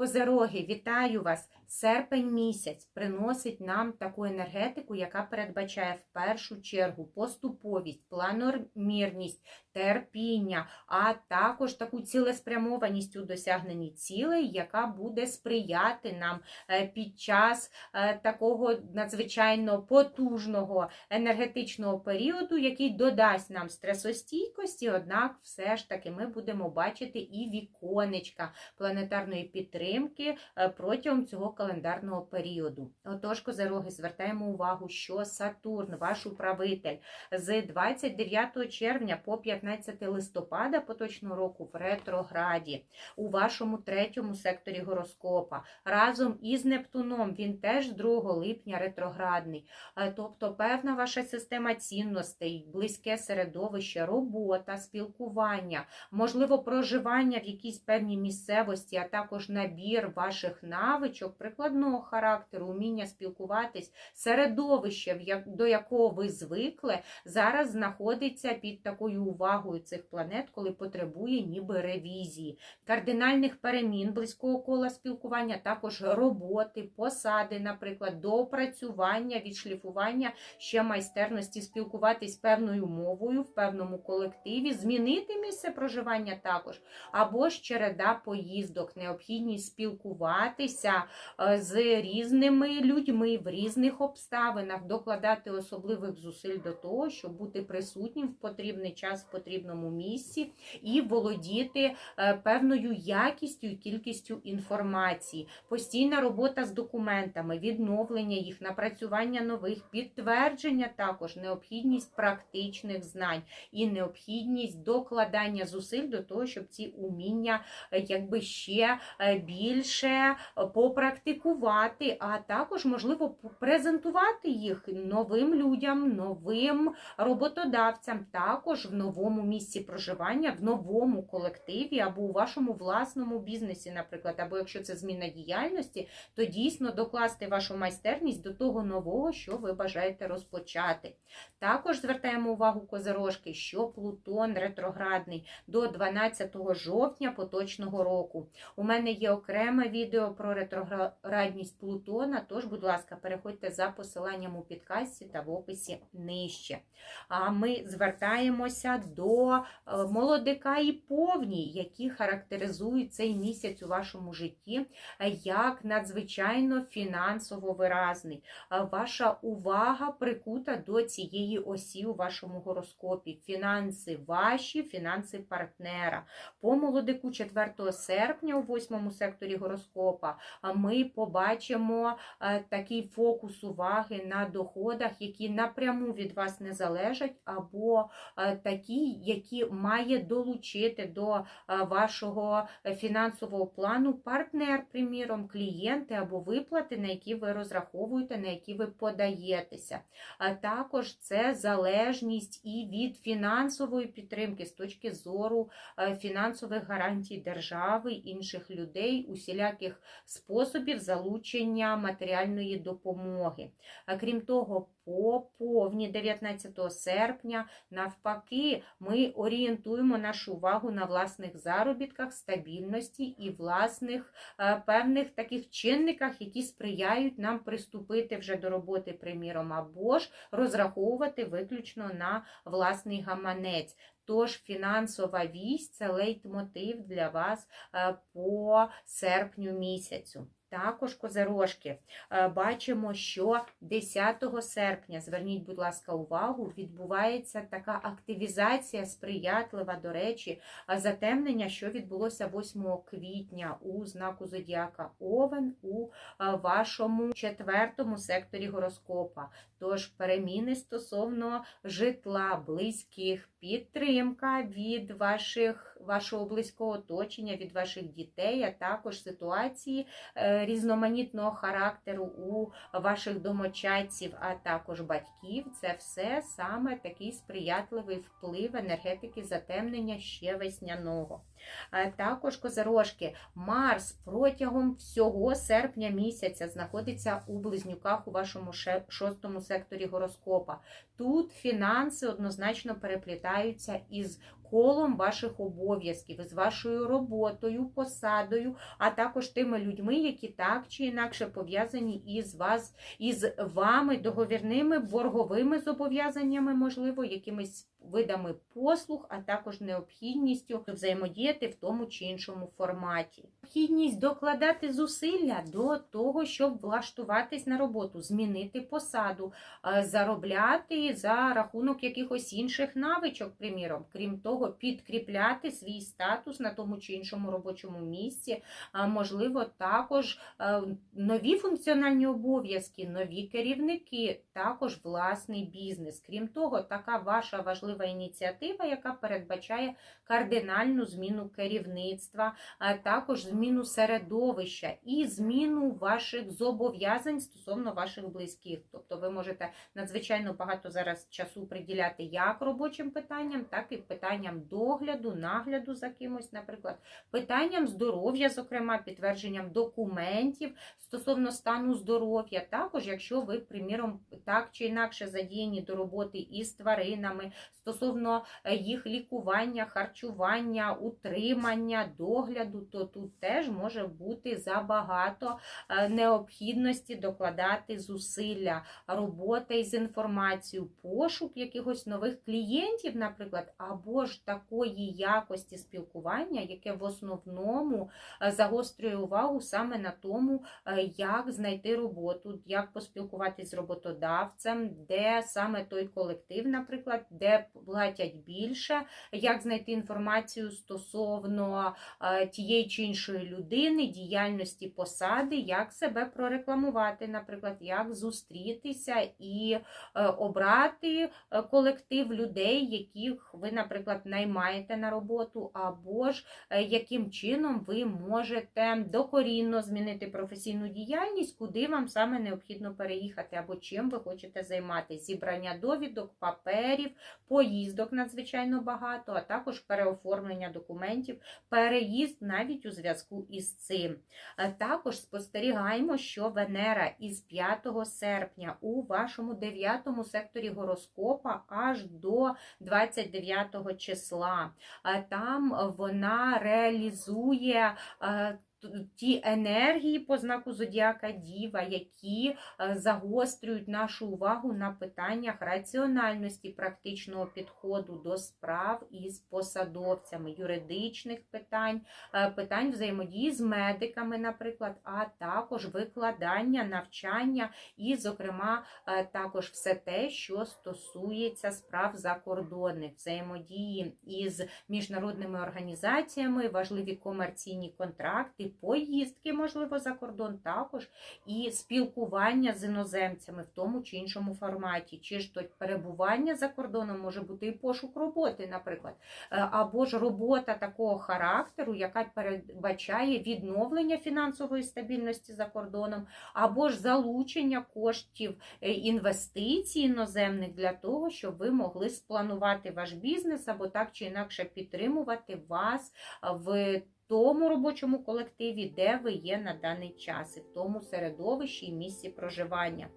Козероги, вітаю вас! Серпень місяць приносить нам таку енергетику, яка передбачає в першу чергу поступовість, планомірність, терпіння, а також таку цілеспрямованість у досягненні цілей, яка буде сприяти нам е, під час е, такого надзвичайно потужного енергетичного періоду, який додасть нам стресостійкості, однак все ж таки ми будемо бачити і віконечка планетарної підтримки е, протягом цього календарного періоду. Отож, козероги, звертаємо увагу, що Сатурн, ваш управитель, з 29 червня по 15 листопада поточного року в ретрограді у вашому третьому секторі гороскопа разом із Нептуном, він теж 2 липня ретроградний. Е, Тобто певна ваша система цінностей, близьке середовище, робота, спілкування, можливо, проживання в якійсь певній місцевості, а також набір ваших навичок прикладного характеру, уміння спілкуватись, середовище, до якого ви звикли, зараз знаходиться під такою увагою цих планет, коли потребує ніби ревізії, кардинальних перемін близького кола спілкування, також роботи, посади, наприклад, доопрацювання, відшліфування ще майстерності спілкуватись певною мовою в певному колективі, змінити місце проживання також, або ж череда поїздок, необхідність спілкуватися з різними людьми в різних обставинах, докладати особливих зусиль до того, щоб бути присутнім в потрібний час в потрібному місці і володіти е, певною якістю і кількістю інформації, постійна робота з документами, відновлення їх, напрацювання нових, підтвердження також, необхідність практичних знань і необхідність докладання зусиль до того, щоб ці уміння е, якби ще е, більше е, попрактикувати, а також можливо презентувати їх новим людям, новим роботодавцям, також в новому місці проживання, в новому колективі або у вашому власному бізнесі, наприклад, або якщо це зміна діяльності, то дійсно докласти вашу майстерність до того нового, що ви бажаєте розпочати. Також звертаємо увагу козирожки, що Плутон ретроградний до 12 жовтня поточного року. У мене є окреме відео про ретроградність Плутона, тож, будь ласка, переходьте за посиланням у підкасті та в описі нижче. А ми звертаємося до е, молодика і повні, які характеризують цей місяць у вашому житті е, як надзвичайно фінансово виразний. Е, Ваша увага прикута до цієї осі у вашому гороскопі. Фінанси ваші, фінанси партнера. По молодику 4 серпня у 8 секторі гороскопа ми побачимо е, такий фокус уваги на доходах, які напряму від вас не залежать, або е, такі, які має долучити до е, вашого фінансового плану партнер, приміром, клієнти або виплати, на які ви розраховуєте, на які ви подаєтеся. А також це залежність і від фінансової підтримки з точки зору фінансових гарантій держави, інших людей, усіляких способів залучення матеріальної допомоги. А крім того, по повні 19 серпня, навпаки, ми орієнтуємо нашу увагу на власних заробітках, стабільності і власних е, певних таких чинниках, які сприяють нам приступити вже до роботи, приміром, або ж розраховувати виключно на власний гаманець. Тож фінансова вість це лейтмотив для вас е, по серпню місяцю. Також козирожки е, бачимо, що 10 серпня, зверніть, будь ласка, увагу, відбувається така активізація сприятлива, до речі, затемнення, що відбулося 8 квітня у знаку Зодіака Овен у е, вашому четвертому секторі гороскопа. Тож переміни стосовно житла, близьких, підтримка від ваших, вашого близького оточення, від ваших дітей, а також ситуації е, різноманітного характеру у ваших домочадців, а також батьків. Це все саме такий сприятливий вплив енергетики затемнення ще весняного. Е, Також козирожки, Марс протягом всього серпня місяця знаходиться у близнюках у вашому шостому секторі гороскопа. Тут фінанси однозначно переплітаються із колом ваших обов'язків, із вашою роботою, посадою, а також тими людьми, які так чи інакше пов'язані із вас, із вами, договірними борговими зобов'язаннями, можливо, якимись видами послуг, а також необхідністю взаємодіяти в тому чи іншому форматі. Необхідність докладати зусилля до того, щоб влаштуватись на роботу, змінити посаду, е, заробляти за рахунок якихось інших навичок, приміром, крім того, підкріпляти свій статус на тому чи іншому робочому місці, можливо, також е, нові функціональні обов'язки, нові керівники, також власний бізнес. Крім того, така ваша важлива ініціатива, яка передбачає кардинальну зміну керівництва, а також зміну середовища і зміну ваших зобов'язань стосовно ваших близьких. Тобто ви можете надзвичайно багато зараз часу приділяти як робочим питанням, так і питанням догляду, нагляду за кимось, наприклад, питанням здоров'я, зокрема, підтвердженням документів стосовно стану здоров'я. Також, якщо ви, приміром, так чи інакше задіяні до роботи із тваринами, стосовно е, їх лікування, харчування, утримання, догляду, то тут теж може бути забагато е, необхідності докладати зусилля, робота із інформацією, пошук якихось нових клієнтів, наприклад, або ж такої якості спілкування, яке в основному е, загострює увагу саме на тому, е, як знайти роботу, як поспілкуватись з роботодавцем, де саме той колектив, наприклад, де платять більше, як знайти інформацію стосовно е, тієї чи іншої людини, діяльності посади, як себе прорекламувати, наприклад, як зустрітися і обрати колектив людей, яких ви, наприклад, наймаєте на роботу, або ж е, яким чином ви можете докорінно змінити професійну діяльність, куди вам саме необхідно переїхати, або чим ви хочете займатися. Зібрання довідок, паперів, поїздок надзвичайно багато, а також переоформлення документів, переїзд навіть у зв'язку із цим. Е, Також спостерігаємо, що Венера із 5 серпня у вашому 9 секторі гороскопа аж до 29 числа. Е, Там вона реалізує е, ті енергії по знаку Зодіака Діва, які е, загострюють нашу увагу на питаннях раціональності практичного підходу до справ із посадовцями, юридичних питань, е, питань взаємодії з медиками, наприклад, а також викладання, навчання і, зокрема, е, також все те, що стосується справ закордонних, взаємодії із міжнародними організаціями, важливі комерційні контракти, поїздки, можливо, за кордон, також і спілкування з іноземцями в тому чи іншому форматі, чи ж то перебування за кордоном може бути і пошук роботи, наприклад, Е, або ж робота такого характеру, яка передбачає відновлення фінансової стабільності за кордоном, або ж залучення коштів е, інвестицій іноземних для того, щоб ви могли спланувати ваш бізнес або так чи інакше підтримувати вас в тому робочому колективі, де ви є на даний час, і в тому середовищі і місці проживання.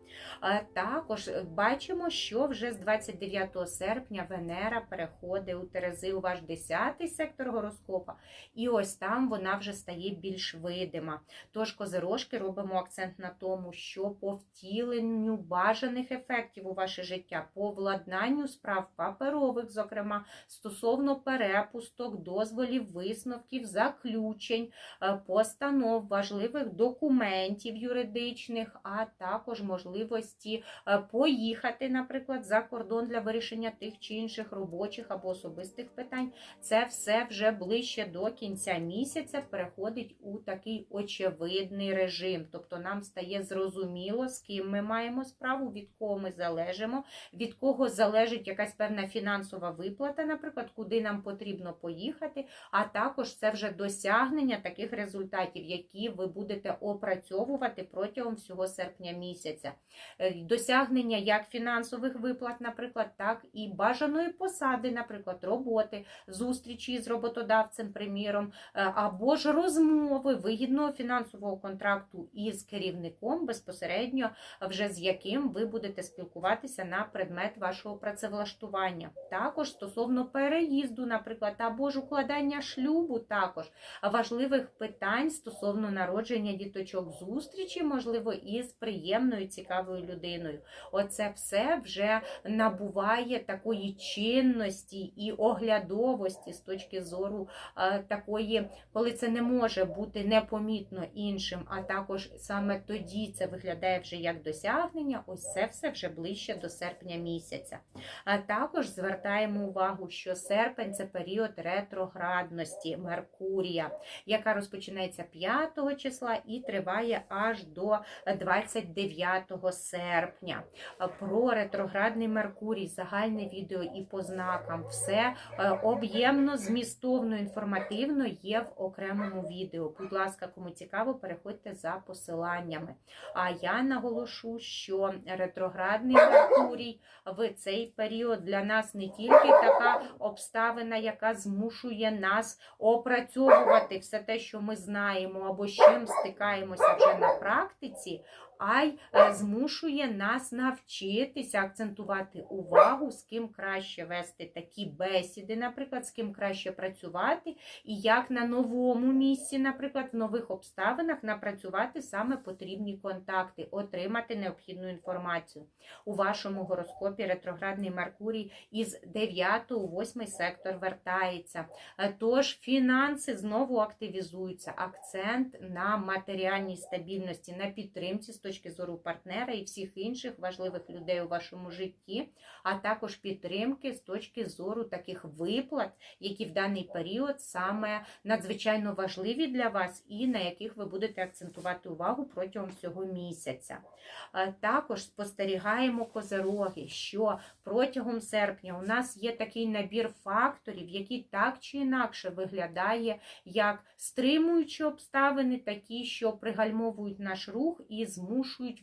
Е, Також бачимо, що вже з 29 серпня Венера переходить у Терези у ваш 10 сектор гороскопа, і ось там вона вже стає більш видима. Тож козирожки робимо акцент на тому, що по втіленню бажаних ефектів у ваше життя, по владнанню справ паперових, зокрема, стосовно перепусток, дозволів, висновків, заключень, е, постанов, важливих документів юридичних, а також можливості е, поїхати, наприклад, за кордон для вирішення тих чи інших робочих або особистих питань. Це все вже ближче до кінця місяця переходить у такий очевидний режим. Тобто нам стає зрозуміло, з ким ми маємо справу, від кого ми залежимо, від кого залежить якась певна фінансова виплата, наприклад, куди нам потрібно поїхати, а також це вже до досягнення таких результатів, які ви будете опрацьовувати протягом всього серпня місяця. Е, Досягнення як фінансових виплат, наприклад, так і бажаної посади, наприклад, роботи, зустрічі з роботодавцем, приміром, е, або ж розмови вигідного фінансового контракту із керівником безпосередньо, вже з яким ви будете спілкуватися на предмет вашого працевлаштування. Також стосовно переїзду, наприклад, або ж укладання шлюбу, також важливих питань стосовно народження діточок, зустрічі, можливо, із приємною цікавою людиною. Оце все вже набуває такої чинності і оглядовості з точки зору е, такої, коли це не може бути непомітно іншим, а також саме тоді це виглядає вже як досягнення. Ось це все вже ближче до серпня місяця. А також звертаємо увагу, що серпень це період ретроградності Меркурія, яка розпочинається 5 числа і триває аж до 29 серпня. Про ретроградний Меркурій, загальне відео і по знакам, все е, об'ємно, змістовно, інформативно є в окремому відео. Будь ласка, кому цікаво, переходьте за посиланнями. А я наголошу, що ретроградний Меркурій в цей період для нас не тільки така обставина, яка змушує нас опрацьовувати все те, що ми знаємо, або з чим стикаємося вже на практиці, а й е, змушує нас навчитися акцентувати увагу, з ким краще вести такі бесіди, наприклад, з ким краще працювати, і як на новому місці, наприклад, в нових обставинах напрацювати саме потрібні контакти, отримати необхідну інформацію. У вашому гороскопі ретроградний Меркурій із 9 у 8 сектор вертається. Е, Тож фінанси знову активізуються. Акцент на матеріальній стабільності, на підтримці з точки зору партнера і всіх інших важливих людей у вашому житті, а також підтримки з точки зору таких виплат, які в даний період саме надзвичайно важливі для вас і на яких ви будете акцентувати увагу протягом всього місяця. Також спостерігаємо козероги, що протягом серпня у нас є такий набір факторів, який так чи інакше виглядає як стримуючі обставини, такі, що пригальмовують наш рух і змушують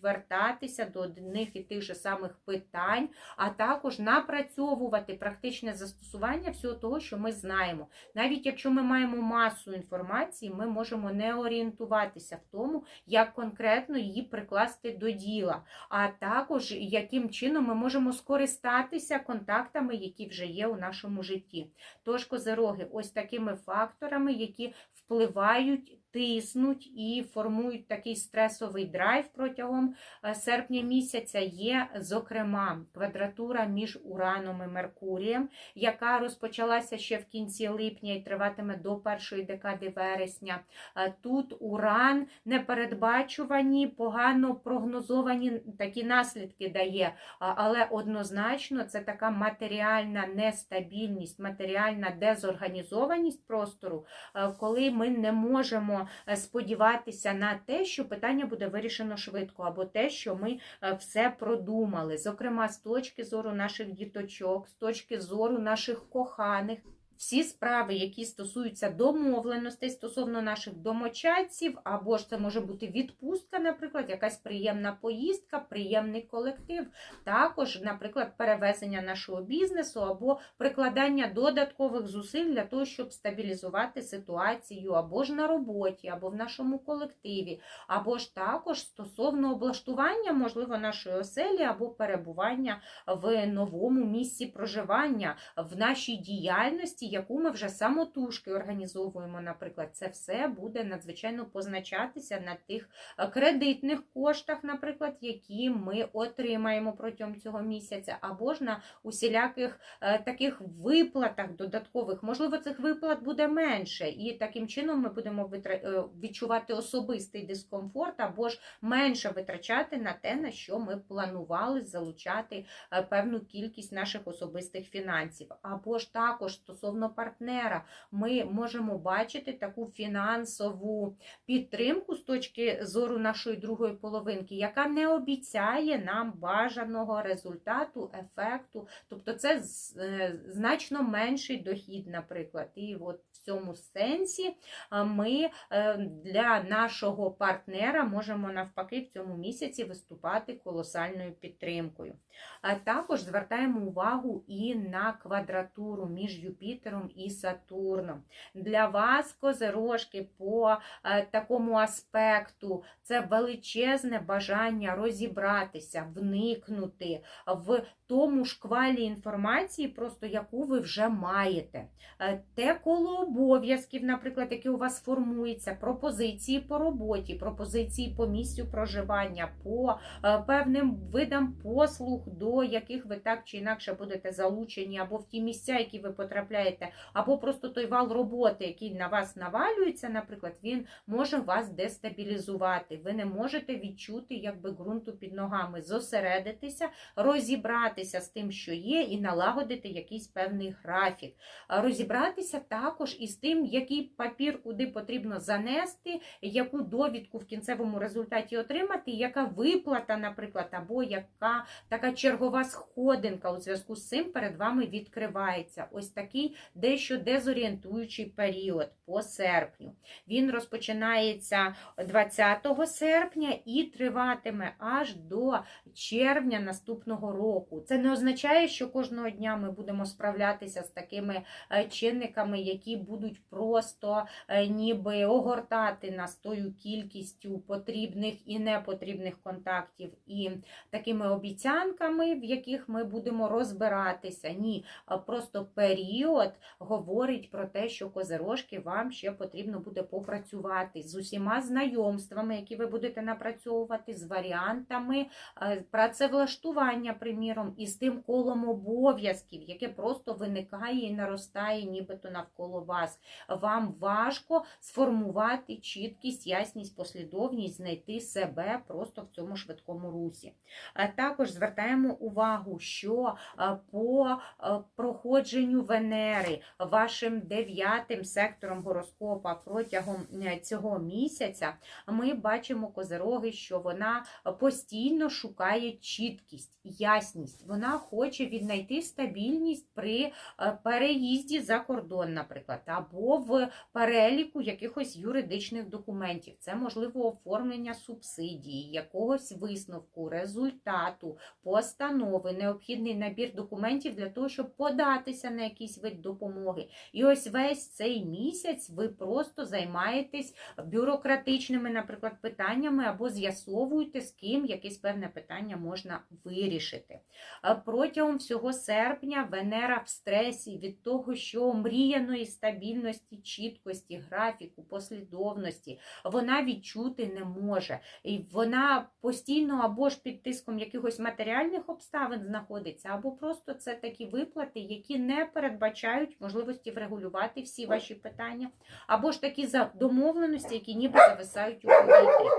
вертатися до одних і тих же самих питань, а також напрацьовувати практичне застосування всього того, що ми знаємо. Навіть якщо ми маємо масу інформації, ми можемо не орієнтуватися в тому, як конкретно її прикласти до діла, а також яким чином ми можемо скористатися контактами, які вже є у нашому житті. Тож козероги, ось такими факторами, які впливають. Тиснуть і формують такий стресовий драйв протягом е, серпня місяця. Є, зокрема, квадратура між Ураном і Меркурієм, яка розпочалася ще в кінці липня і триватиме до першої декади вересня. Е, Тут Уран непередбачувані, погано прогнозовані такі наслідки дає, але однозначно це така матеріальна нестабільність, матеріальна дезорганізованість простору, е, коли ми не можемо е, сподіватися на те, що питання буде вирішено швидко, або те, що ми е, все продумали. Зокрема, з точки зору наших діточок, з точки зору наших коханих. Всі справи, які стосуються домовленостей стосовно наших домочадців, або ж це може бути відпустка, наприклад, якась приємна поїздка, приємний колектив, також, наприклад, перевезення нашого бізнесу або прикладання додаткових зусиль для того, щоб стабілізувати ситуацію або ж на роботі, або в нашому колективі, або ж також стосовно облаштування, можливо, нашої оселі або перебування в новому місці проживання, в нашій діяльності, яку ми вже самотужки організовуємо, наприклад, це все буде надзвичайно позначатися на тих е, кредитних коштах, наприклад, які ми отримаємо протягом цього місяця, або ж на усіляких е, таких виплатах додаткових. Можливо, цих виплат буде менше, і таким чином ми будемо е, відчувати особистий дискомфорт, або ж менше витрачати на те, на що ми планували залучати певну кількість наших особистих фінансів, або ж також стосовно партнера. Ми можемо бачити таку фінансову підтримку з точки зору нашої другої половинки, яка не обіцяє нам бажаного результату, ефекту. Тобто це е, значно менший дохід, наприклад. І от в цьому сенсі ми е, для нашого партнера можемо навпаки в цьому місяці виступати колосальною підтримкою. Також звертаємо увагу і на квадратуру між Юпітером і Сатурном. Для вас, козирожки, по е, такому аспекту це величезне бажання розібратися, вникнути в тому шквалі інформації, просто яку ви вже маєте. Е, Те коло обов'язків, наприклад, яке у вас формується, пропозиції по роботі, пропозиції по місцю проживання, по е, певним видам послуг, до яких ви так чи інакше будете залучені, або в ті місця, які ви потрапляєте, або просто той вал роботи, який на вас навалюється, наприклад, він може вас дестабілізувати. Ви не можете відчути якби ґрунту під ногами, зосередитися, розібратися з тим, що є, і налагодити якийсь певний графік. Розібратися також із тим, який папір куди потрібно занести, яку довідку в кінцевому результаті отримати, яка виплата, наприклад, або яка така чергова сходинка у зв'язку з цим перед вами відкривається. Ось такий дещо дезорієнтуючий період по серпню. Він розпочинається 20 серпня і триватиме аж до червня наступного року. Це не означає, що кожного дня ми будемо справлятися з такими е, чинниками, які будуть просто е, ніби огортати нас тою кількістю потрібних і непотрібних контактів і такими обіцянками, в яких ми будемо розбиратися. Ні, просто період говорить про те, що козирожки вам ще потрібно буде попрацювати з усіма знайомствами, які ви будете напрацьовувати, з варіантами е, працевлаштування, приміром, і з тим колом обов'язків, яке просто виникає і наростає, нібито навколо вас. Вам важко сформувати чіткість, ясність, послідовність, знайти себе просто в цьому швидкому русі. Також звертаємо увагу, що е, по е, проходженню Венери вашим дев'ятим сектором гороскопа протягом е, цього місяця ми бачимо козероги, що вона постійно шукає чіткість, ясність. Вона хоче віднайти стабільність при е, переїзді за кордон, наприклад, або в переліку якихось юридичних документів. Це можливо оформлення субсидії, якогось висновку, результату, постанови, необхідний набір документів для того, щоб податися на якийсь вид допомоги. І ось весь цей місяць ви просто займаєтесь бюрократичними, наприклад, питаннями або з'ясовуєте, з ким якесь певне питання можна вирішити. Протягом всього серпня Венера в стресі від того, що мріяної стабільності, чіткості, графіку, послідовності вона відчути не може. І вона постійно або ж під тиском якихось матеріальних обставин знаходиться, або просто це такі виплати, які не передбачають можливості врегулювати всі ваші питання, або ж такі домовленості, які ніби зависають у повітрі.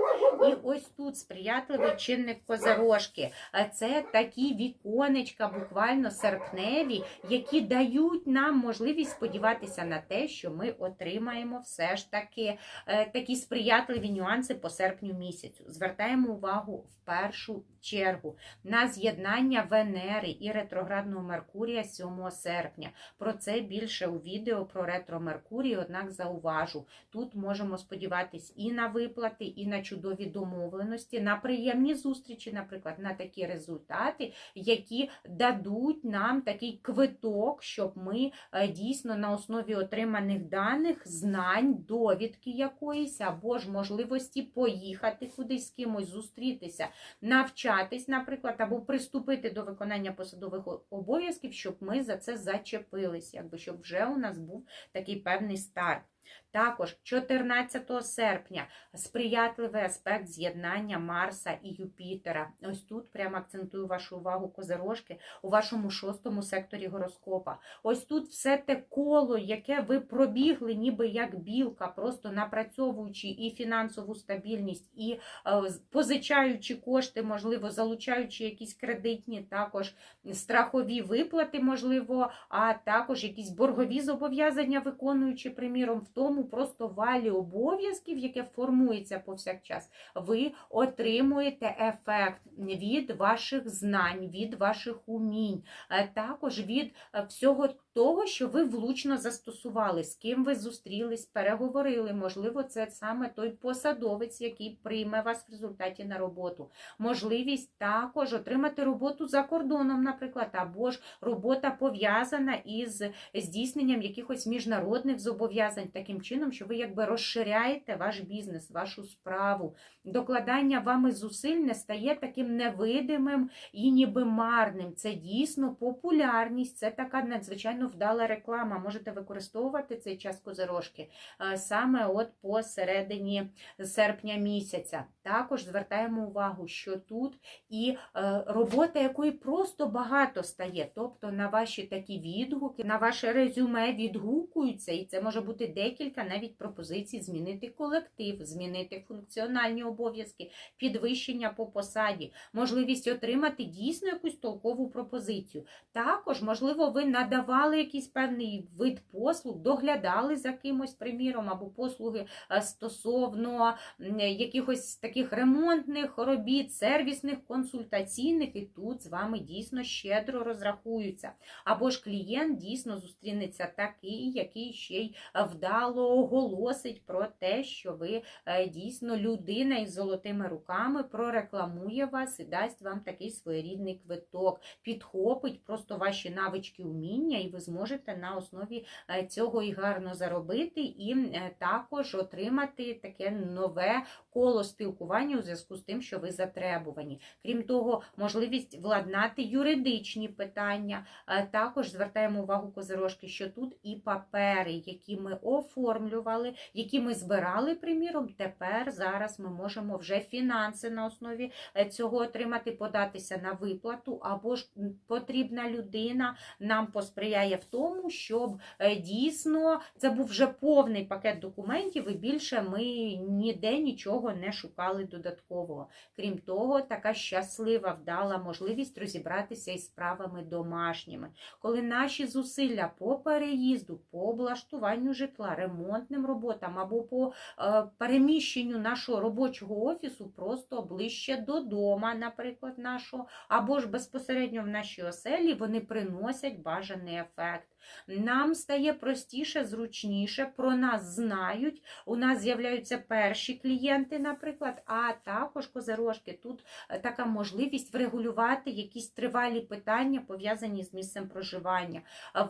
І ось тут сприятливий чинник козирожки. А Це такі віконечка, буквально серпневі, які дають нам можливість сподіватися на те, що ми отримаємо все ж таки е, такі сприятливі нюанси по серпню місяцю. Звертаємо увагу в першу чергу на з'єднання Венери і ретроградного Меркурія 7 серпня. Про це більше у відео про ретро Меркурій, однак зауважу. Тут можемо сподіватись і на виплати, і на чудові домовленості, на приємні зустрічі, наприклад, на такі результати, які дадуть нам такий квиток, щоб ми е, дійсно на основі отриманих даних, знань, довідки якоїсь, або ж можливості поїхати кудись з кимось, зустрітися, навчатись, наприклад, або приступити до виконання посадових обов'язків, щоб ми за це зачепились, якби щоб вже у нас був такий певний старт. Також 14 серпня сприятливий аспект з'єднання Марса і Юпітера. Ось тут прямо акцентую вашу увагу козирожки у вашому шостому секторі гороскопа. Ось тут все те коло, яке ви пробігли, ніби як білка, просто напрацьовуючи і фінансову стабільність, і е, позичаючи кошти, можливо, залучаючи якісь кредитні, також страхові виплати, можливо, а також якісь боргові зобов'язання, виконуючи, приміром, тому просто валі обов'язків, яке формується повсякчас, ви отримуєте ефект від ваших знань, від ваших умінь, е, також від е, всього того, що ви влучно застосували, з ким ви зустрілись, переговорили. Можливо, це саме той посадовець, який прийме вас в результаті на роботу. Можливість також отримати роботу за кордоном, наприклад, або ж робота пов'язана із здійсненням якихось міжнародних зобов'язань, таким чином, що ви якби розширяєте ваш бізнес, вашу справу. Докладання вами зусиль не стає таким невидимим і ніби марним. Це дійсно популярність, це така надзвичайно вдала реклама. Можете використовувати цей час козирожки е, саме от посередині серпня місяця. Також звертаємо увагу, що тут і е, робота, якої просто багато стає. Тобто на ваші такі відгуки, на ваше резюме відгукуються, і це може бути декілька навіть пропозицій змінити колектив, змінити функціональні обов'язки, підвищення по посаді, можливість отримати дійсно якусь толкову пропозицію. Також, можливо, ви надавали якийсь певний вид послуг, доглядали за кимось, приміром, або послуги е, стосовно якихось таких ремонтних робіт, сервісних, консультаційних, і тут з вами дійсно щедро розрахуються. Або ж клієнт дійсно зустрінеться такий, який ще й вдало оголосить про те, що ви е, дійсно людина із золотими руками прорекламує вас і дасть вам такий своєрідний квиток, підхопить просто ваші навички, уміння, і ви зможете на основі е, цього і гарно заробити, і е, також отримати таке нове коло спілкування у зв'язку з тим, що ви затребувані. Крім того, можливість владнати юридичні питання. Е, Також звертаємо увагу козирожки, що тут і папери, які ми оформлювали, які ми збирали, приміром, тепер зараз ми можемо вже фінанси на основі е, цього отримати, податися на виплату, або ж потрібна людина нам посприяє в тому, щоб е, дійсно це був вже повний пакет документів, і більше ми ніде нічого не шукали додаткового. Крім того, така щаслива вдала можливість розібратися із справами домашніми, коли наші зусилля по переїзду, по облаштуванню житла, ремонтним роботам або по е, переміщенню нашого робочого офісу просто ближче до дома, наприклад, нашого, або ж безпосередньо в нашій оселі, вони приносять бажаний ефект. Нам стає простіше, зручніше, про нас знають. У нас з'являються перші клієнти, наприклад, а також козирожки. Тут е, така можливість врегулювати якісь тривалі питання, пов'язані з місцем проживання.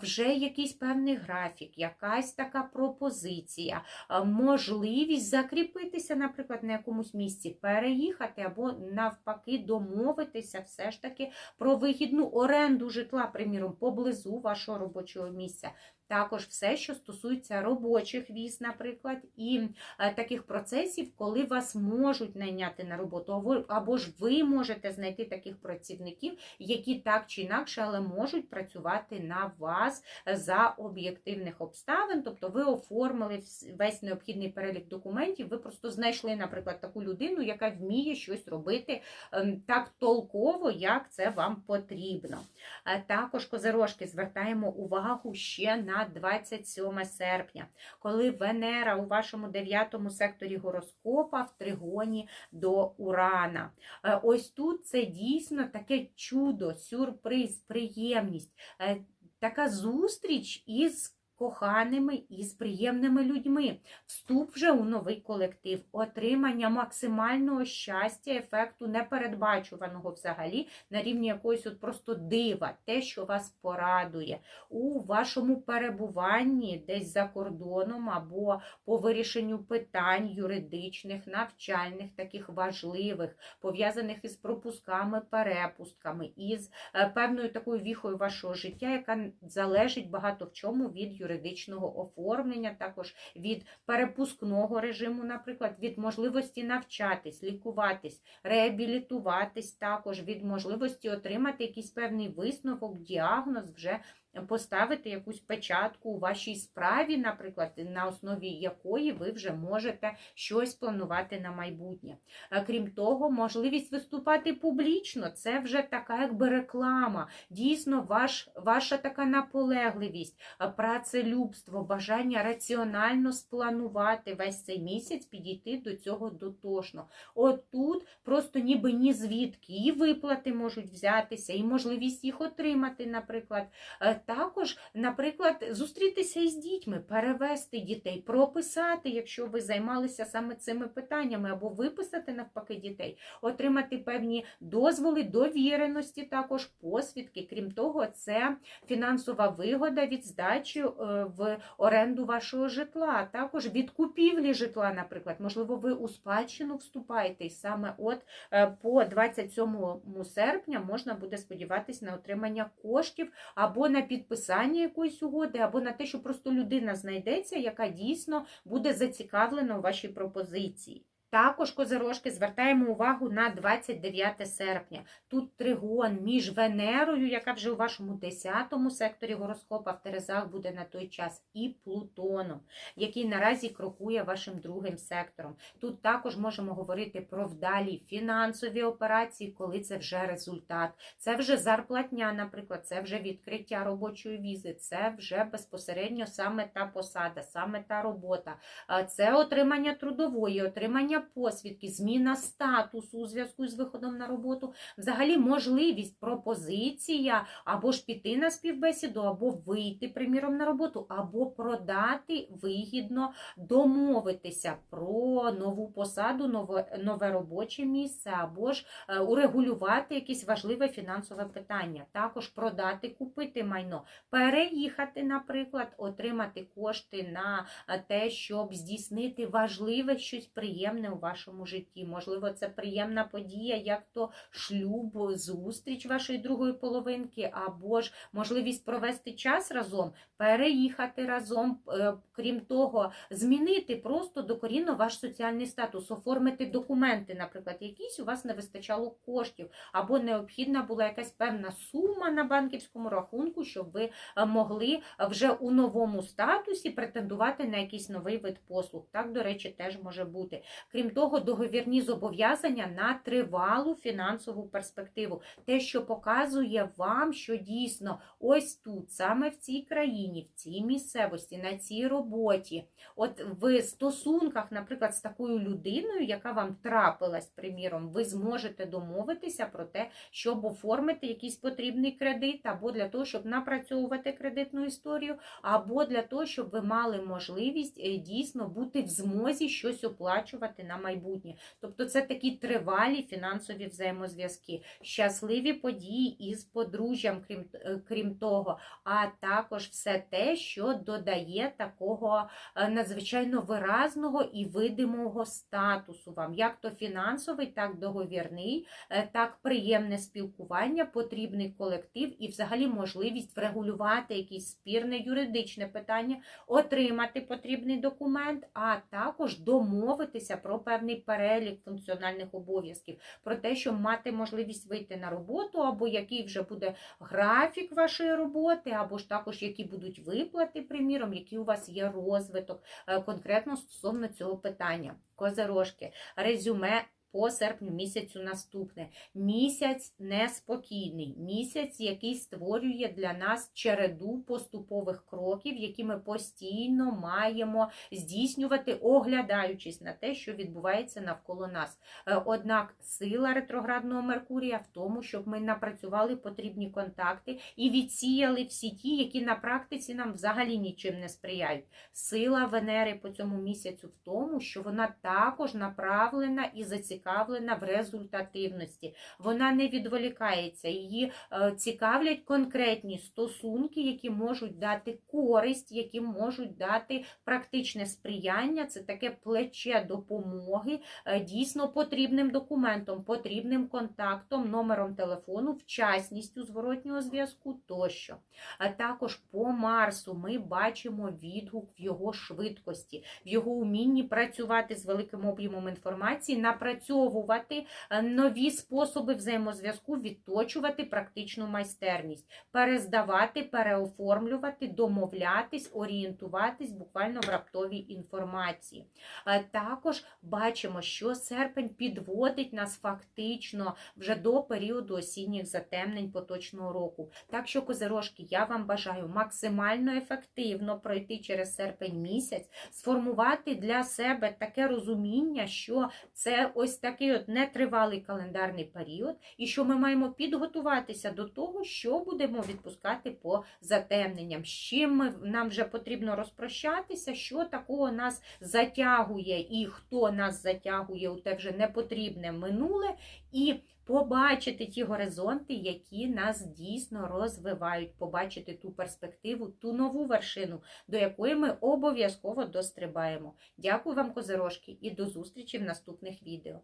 Вже якийсь певний графік, якась така пропозиція, можливість закріпитися, наприклад, на якомусь місці, переїхати або навпаки домовитися все ж таки про вигідну оренду житла, приміром, поблизу вашого робочого місця. Також все, що стосується робочих віз, наприклад, і е, таких процесів, коли вас можуть найняти на роботу, або- ж ви можете знайти таких працівників, які так чи інакше, але можуть працювати на вас за об'єктивних обставин. Тобто ви оформили весь необхідний перелік документів, ви просто знайшли, наприклад, таку людину, яка вміє щось робити ем, так толково, як це вам потрібно. Е, Також козирожки звертаємо увагу ще на 27 серпня, коли Венера у вашому 9 секторі гороскопа в тригоні до Урана. Е, Ось тут це дійсно таке чудо, сюрприз, приємність, е, така зустріч із коханими і з приємними людьми, вступ вже у новий колектив, отримання максимального щастя, ефекту непередбачуваного взагалі на рівні якоїсь от просто дива, те, що вас порадує. У вашому перебуванні десь за кордоном або по вирішенню питань юридичних, навчальних, таких важливих, пов'язаних із пропусками, перепустками, із е, певною такою віхою вашого життя, яка залежить багато в чому від юридичних юридичного оформлення, також від перепускного режиму, наприклад, від можливості навчатись, лікуватись, реабілітуватись, також від можливості отримати якийсь певний висновок, діагноз вже поставити якусь печатку у вашій справі, наприклад, на основі якої ви вже можете щось планувати на майбутнє. Е, Крім того, можливість виступати публічно це вже така якби реклама. Дійсно, ваш, ваша така наполегливість, е, працелюбство, бажання раціонально спланувати весь цей місяць, підійти до цього дотошно. От тут просто ніби ні звідки, і виплати можуть взятися, і можливість їх отримати, наприклад. Також, наприклад, зустрітися із дітьми, перевести дітей, прописати, якщо ви займалися саме цими питаннями, або виписати навпаки дітей, отримати певні дозволи, довіреності, також посвідки. Крім того, це фінансова вигода від здачі е, в оренду вашого житла, також від купівлі житла, наприклад. Можливо, ви у спадщину вступаєте, і саме от е, по 27 серпня можна буде сподіватися на отримання коштів або на підписання якоїсь угоди, або на те, що просто людина знайдеться, яка дійсно буде зацікавлена у вашій пропозиції. Також козирожки звертаємо увагу на 29 серпня. Тут тригон між Венерою, яка вже у вашому 10 секторі гороскопа в Терезах буде на той час, і Плутоном, який наразі крокує вашим другим сектором. Тут також можемо говорити про вдалі фінансові операції, коли це вже результат. Це вже зарплатня, наприклад, це вже відкриття робочої візи, це вже безпосередньо саме та посада, саме та робота. Це отримання трудової, отримання посвідки, зміна статусу у зв'язку з виходом на роботу, взагалі можливість, пропозиція або ж піти на співбесіду, або вийти, приміром, на роботу, або продати вигідно, домовитися про нову посаду, нове, нове робоче місце, або ж е, урегулювати якесь важливе фінансове питання, також продати, купити майно, переїхати, наприклад, отримати кошти на е, те, щоб здійснити важливе щось приємне у вашому житті. Можливо, це приємна подія, як то шлюб, зустріч вашої другої половинки, або ж можливість провести час разом, переїхати разом, е, крім того, змінити просто докорінно ваш соціальний статус, оформити документи, наприклад, якісь у вас не вистачало коштів, або необхідна була якась певна сума на банківському рахунку, щоб ви е, могли вже у новому статусі претендувати на якийсь новий вид послуг. Так, до речі, теж може бути. Крім того, договірні зобов'язання на тривалу фінансову перспективу. Те, що показує вам, що дійсно ось тут, саме в цій країні, в цій місцевості, на цій роботі, от в стосунках, наприклад, з такою людиною, яка вам трапилась, приміром, ви зможете домовитися про те, щоб оформити якийсь потрібний кредит, або для того, щоб напрацьовувати кредитну історію, або для того, щоб ви мали можливість е, дійсно бути в змозі щось оплачувати на майбутнє. Тобто це такі тривалі фінансові взаємозв'язки, щасливі події із подружжям, крім, е, крім того, а також все те, що додає такого е, надзвичайно виразного і видимого статусу вам, як то фінансовий, так договірний, е, так приємне спілкування, потрібний колектив і взагалі можливість врегулювати якесь спірне юридичне питання, отримати потрібний документ, а також домовитися про певний перелік функціональних обов'язків, про те, що мати можливість вийти на роботу, або який вже буде графік вашої роботи, або ж також які будуть виплати, приміром, який у вас є розвиток е, конкретно стосовно цього питання. Козирожки, резюме. По серпню місяцю наступне. Місяць неспокійний, місяць, який створює для нас череду поступових кроків, які ми постійно маємо здійснювати, оглядаючись на те, що відбувається навколо нас. Е, Однак сила ретроградного Меркурія в тому, щоб ми напрацювали потрібні контакти і відсіяли всі ті, які на практиці нам взагалі нічим не сприяють. Сила Венери по цьому місяцю в тому, що вона також направлена і зацікавлена зацікавлена в результативності. Вона не відволікається. Її е, цікавлять конкретні стосунки, які можуть дати користь, які можуть дати практичне сприяння. Це таке плече допомоги е, дійсно потрібним документом, потрібним контактом, номером телефону, вчасністю зворотнього зв'язку тощо. А також по Марсу ми бачимо відгук в його швидкості, в його умінні працювати з великим об'ємом інформації, напрацьовувати е, нові способи взаємозв'язку, відточувати практичну майстерність, перездавати, переоформлювати, домовлятись, орієнтуватись буквально в раптовій інформації. Е, Також бачимо, що серпень підводить нас фактично вже до періоду осінніх затемнень поточного року. Так що, козирожки, я вам бажаю максимально ефективно пройти через серпень місяць, сформувати для себе таке розуміння, що це ось такий от нетривалий календарний період, і що ми маємо підготуватися до того, що будемо відпускати по затемненням, з чим ми, нам вже потрібно розпрощатися, що такого нас затягує, і хто нас затягує у те вже непотрібне минуле, і побачити ті горизонти, які нас дійсно розвивають, побачити ту перспективу, ту нову вершину, до якої ми обов'язково дострибаємо. Дякую вам, козирожки, і до зустрічі в наступних відео.